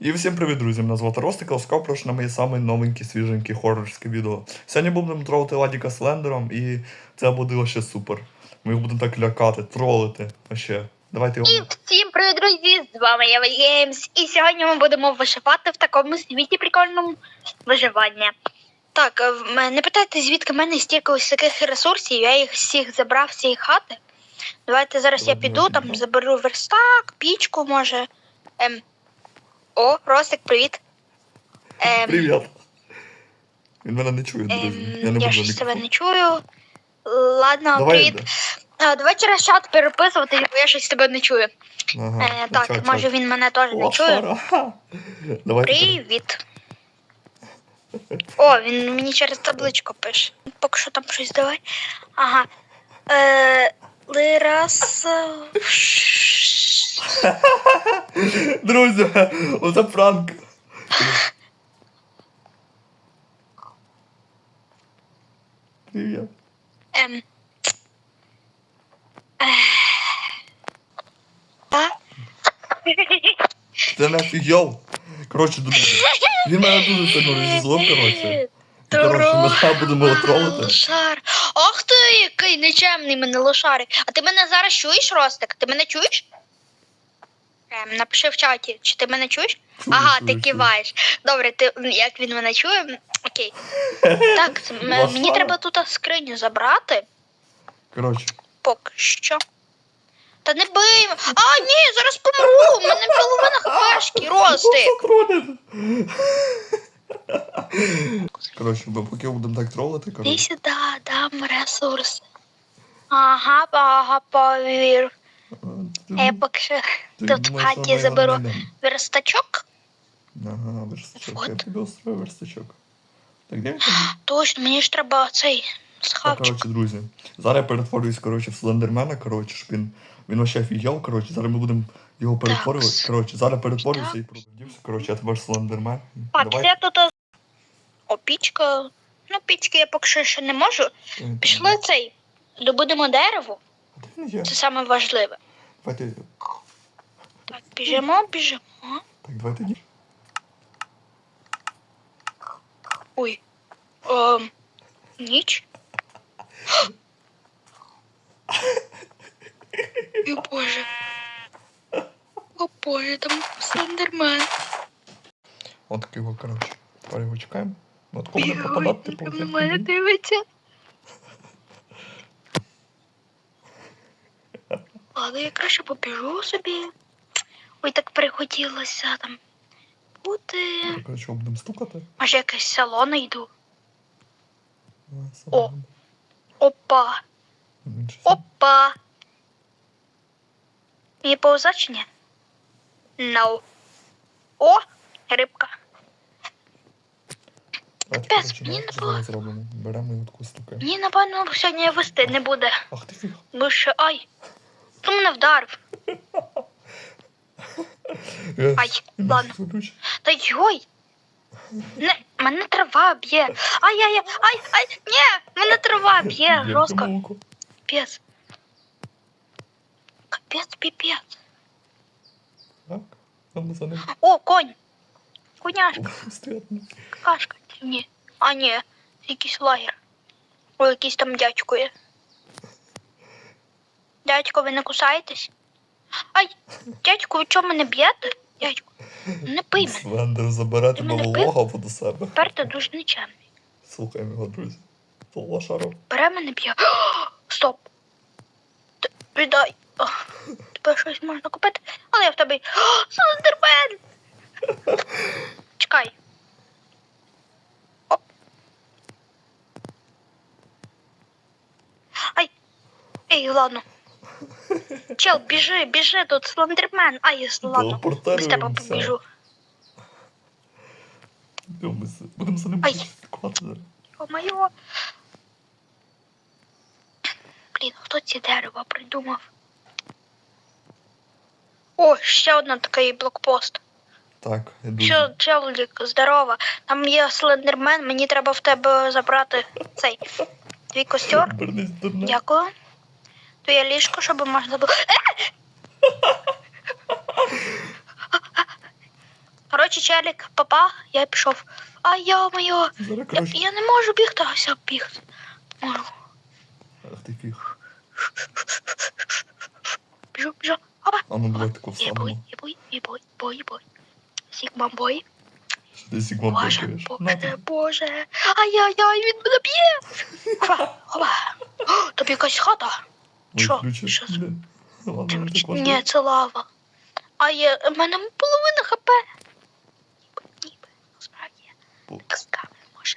І всім привіт, друзі! Мене звати Ростик, ласкаво прошу на моє саме новеньке, свіженьке хоррорське відео. Сьогодні будемо тролити Ладіка Слендером, і це буде вообще супер. Ми їх будемо так лякати, тролити. Вообще. Давайте І всім привіт, друзі! З вами я Геймс. І сьогодні ми будемо виживати в такому світі прикольному виживання. Так, е, не питайте, звідки в мене стільки ось таких ресурсів, я їх всіх забрав з цієї хати. Давайте зараз я піду, там заберу верстак, пічку, може. Ем. О, Ростик, привіт. Ем, Привіт! Він мене не чує, ем, друзі. Я не я буду щось тебе мікрофон. не чую. Ладно, Давай. привіт. А, давай через чат переписувати, бо я щось тебе не чую. Ага. Е, так, чат, може чат. він мене теж не чує. Давайте. Привіт. О, він мені через табличку пише. Поки що там щось давай. Ага. Е, Лирас. Друзі, оце пранк. Привіт. Ем. Ти не офігел. Коротше, друзі. Він мене дуже сильно розізлив, коротше. Коротше, ми зараз будемо його тролити. Лошар. Ах ти, який нечемний мене лошарик. А ти мене зараз чуєш, Ростик? Ти мене чуєш? Ем, напиши в чаті, чи ти мене чуєш? Чую, ага, чую, ти чую. киваєш. Добре, ти як він мене чує? Окей. Так, м- мені треба тут скриню забрати. Коротше. Поки що. Та не бий. м- А, ні, зараз помру. У мене половина хпшки. Патрони. Коротше, ми поки будемо так тролити, коротше. сюди, дам ресурс. Ага, ага, повір. А я поки що тут в хаті заберу верстачок. Ага, верстачок. Я тобі устрою верстачок. Так, де він? Точно, мені ж треба цей Так, схавчик. коротше, друзі. Зараз я перетворююсь, коротше, в слендермена, коротше, щоб він. Він вообще офігел, коротше, зараз ми будемо його перетворювати. Коротше, зараз перетворююся і продився. Коротше, я тепер слендермен. А, Давай. це тут. О, пічка. Ну, пічки я поки що ще не можу. Е, Пішли цей. Добудемо дерево. Це саме важливе. Давайте. Так, біжимо, біжимо. Так, давайте ні. Ой. Ем, ніч. О боже. О боже, там слендермен. От такий його, коротше. Тепер його чекаємо. Ну, от кому не попадати, типу. Бігай, я на мене ходю. дивиться. Ладно, я краще побіжу собі. Ой, так перехотілося там бути. Коротше, будемо стукати. Може, якесь село знайду. А, О. Опа. Опа. Мені повзати чи ні? No. О, рибка. Капець, мені давайте не було. зробимо. Беремо і таку стукаємо. Мені, напевно, сьогодні вести не буде. Ах ти фіг. Що, ай. Хто мене вдарив? Е, Ай, ладно. Та йой! Не, мене трава б'є. Ай, ай, ай, ай, ай, ні, мене трава б'є, жорстко. Капець. Капець, піпець. Так, там за ним. О, конь. Коняшка, кашка. Ні. А, ні, якийсь лагер. О, якийсь там дядько є. Дядько, ви не кусаєтесь? Ай, дядько, ви чого мене б'єте? Дядько, не пий мене. Слендер забере Ти тебе мене в до себе. Тепер ти дуже нечемний. Слухаємо його, друзі. То лошару. Бере мене б'є. Стоп. Т- Віддай. О, Тебе щось можна купити, але я в тебе. О, Слендермен! Чекай. Оп. Ай. Ей, ладно. Чел, біжи, біжи, тут слендермен. Ай, ладно. Без тебе побіжу. Йдемо Будемо за ним слідкувати. О-моє. Блін, хто ці дерева придумав? О, ще один такий блокпост. Так, я дуже. Що, челік, здорово. Там є слендермен, мені треба в тебе забрати цей твій костер. Вернись мене. Твоє ліжко, щоб можна було. Е! Коротше, челік, папа, я пішов. А я моє. Я, я не можу бігти, ось я бігти. Можу. Ах ти фіг. Біжу, біжу. Опа. А ну давай таку Є бой, є бой, є бой, бой, бой. Сігма бой. Що ти сігма Боже, бокаєш? Боже, боже. Ай-яй-яй, він мене б'є. Опа, опа. Тобі якась хата. Ой, що? Ну, Ладно, не так важливо. Ні, це лава. А є, в мене половина хп. Ніби, насправді. Так може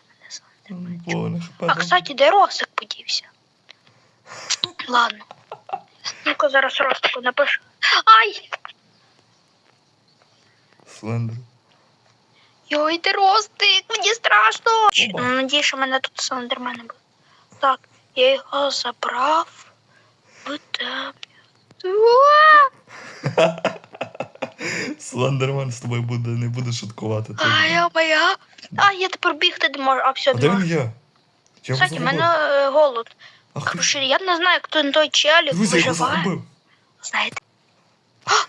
мене. М, Половина хп. А, да? кстати, де Ростик подівся? Ладно. Ну-ка зараз Ростику напишу. Ай! Слендер. Йой, де Ростик, мені страшно. Опа. Ну, Надію, що мене тут слендермени буде. Так, я його забрав. Слендермен з тобою буде, не буде шуткувати. Ти- А я моя. А я тепер бігти не можу. А все, А де він є? Я його Кстати, в мене загубив. е, голод. Ах ти. Короче, я не знаю, хто той челік Друзі, я його виживає. загубив. Знаєте.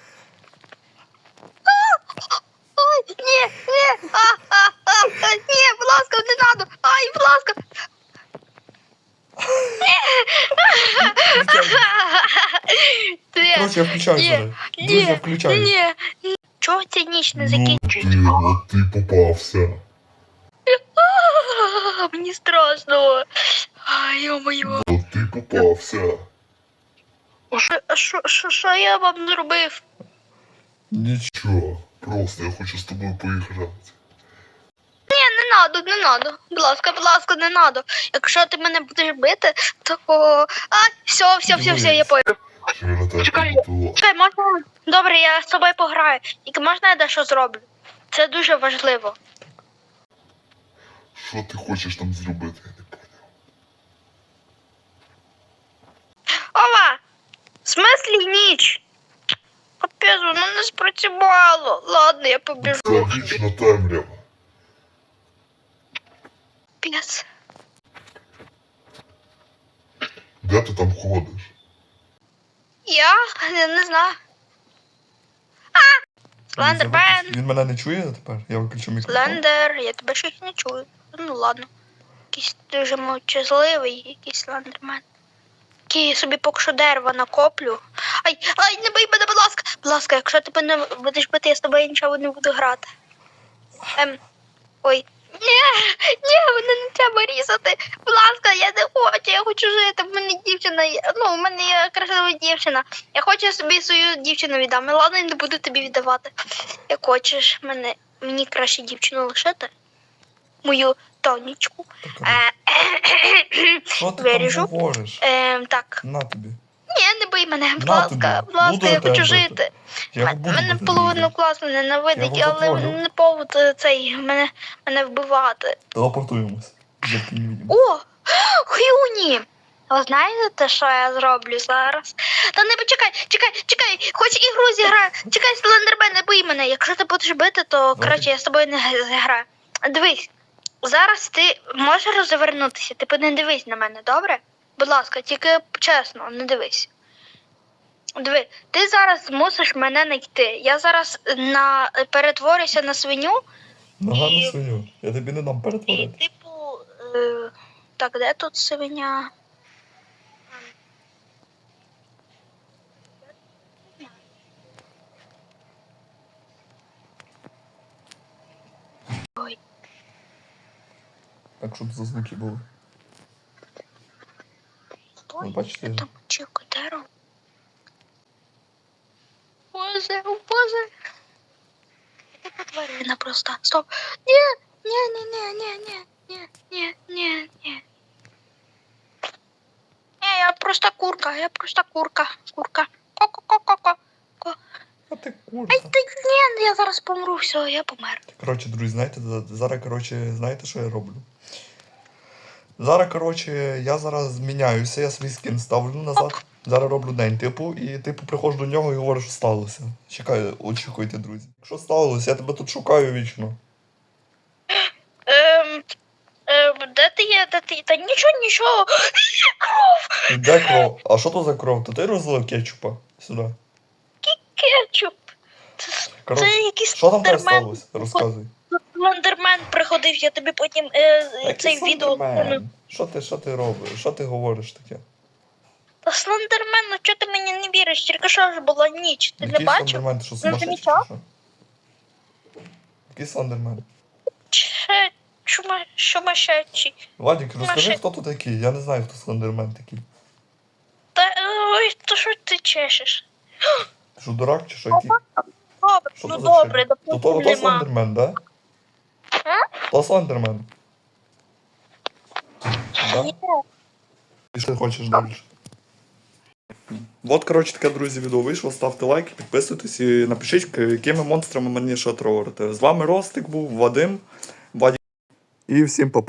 Ой, ні, ні, а, а, а, а, ні, будь ласка, не надо. Ай, будь ласка. Ти, Коротше, я включаю зараз. Друзі, я включаю. ні. Чого ця ніч не Ну закінчується? от ти попався. Мені страшно. Ай, йо-моє. Ти попався. Що- я вам зробив? Ніч. Просто я хочу з тобою поіграти. Надо, не надо. Будь ласка, будь ласка, не надо. Якщо ти мене будеш бити, то. А, все, все, все, все, я тебе Чекай. Чекай, можна. Добре, я з тобою пограю. Тільки можна я дещо зроблю? Це дуже важливо. Що ти хочеш там зробити, я не поняв. Ова! В смислі ніч? Капець, воно не спрацювало. Ладно, я побіжу. Це вічна темрява. Капець. Де ти там ходиш? Я Я не знаю. А! Слендермен! Він мене не чує тепер? Я виключу мікрофон. Слендер, я тебе щось не чую. Ну ладно. Якийсь дуже мовчазливий, якийсь слендермен. Який я собі поки що дерева накоплю. Ай, ай, не бий мене, будь ласка. Будь ласка, якщо ти мене будеш бити, я з тобою нічого не буду грати. Ем. Ой. Ні, ні, мене не треба різати. Будь ласка, я не хочу, я хочу жити. В мене дівчина. Ну, у мене є красива дівчина. Я хочу собі свою дівчину віддам. Ладно, я не буду тобі віддавати. Як хочеш мене, мені краще дівчину лишити. Мою тонічку. Е, Що ти там говориш? Ем, так. На тобі. Ні, мене, будь ласка, тобі. будь ласка, я хочу жити. Мене половину класу ненавидить, але не повод е, цей мене, мене вбивати. Телепортуємось. О! Хюні! Ви знаєте, що я зроблю зараз? Та не почекай, чекай, чекай, хоч ігру зіграю. Чекай, Слендермен, не бий мене. Якщо ти будеш бити, то краще я з тобою не зіграю. Дивись, зараз ти можеш розвернутися, ти не дивись на мене, добре? Будь ласка, тільки чесно, не дивись. Диви, ти зараз мусиш мене знайти. Я зараз на перетворюся на свиню Нога І- на свиню. Я тобі не дам і, типу, е, так, де тут свиня? Ой, Так, щоб за звуки були. стой, Ну, бачите. я там дерево. Боже, о боже. Я така тварина просто. Стоп. Ні, ні, ні, ні, ні, ні, ні, ні, ні, ні. Ні, я просто курка, я просто курка, курка. Ко-ко-ко-ко-ко. А ти курка. Ай, та ні, я зараз помру, все, я помер. Коротше, друзі, знаєте, за- зараз, коротше, знаєте, що я роблю? Зараз, коротше, я зараз зміняюся, я свій скін ставлю назад. Зараз роблю день, типу, і типу приходжу до нього і говорю, що сталося. Чекаю, очікуйте, друзі. Що сталося? Я тебе тут шукаю вічно. Ем, ем, де ти є, де ти є? Та нічого, нічого. Кров, Де кров? А що то за кров? То ти розлив кетчупа сюди. кетчуп. Це Коротше, Це якийсь що там тебе слендермен. сталося? Розказуй. Слендермен приходив, я тобі потім е, Який цей відео. Слендермен? Що ти, що ти робиш? Що ти говориш таке? Та Слендермен, ну чого ти мені не віриш? Тільки що ж була ніч, ти не Який бачив? Слендермен? Ти що Не сумасшедший? замічав? чи що? Який Слендермен? Че, чума, сумасшедший. Владик, розкажи, Маши- хто тут такий? Я не знаю, хто Слендермен такий. Та ой, то що ти чешеш? Ти що, дурак чи що який? Добре, Що ну то за добре, фільм? То то, то нема. Слендермен, да? То Слендермен. Да? Ні. І що ти хочеш далі? Вот, коротше, таке, друзі, відео вийшло. Ставте лайки, підписуйтесь і напишіть, якими монстрами мені ще трогати. З вами Ростик був, Вадим, Вадим. І всім па-па.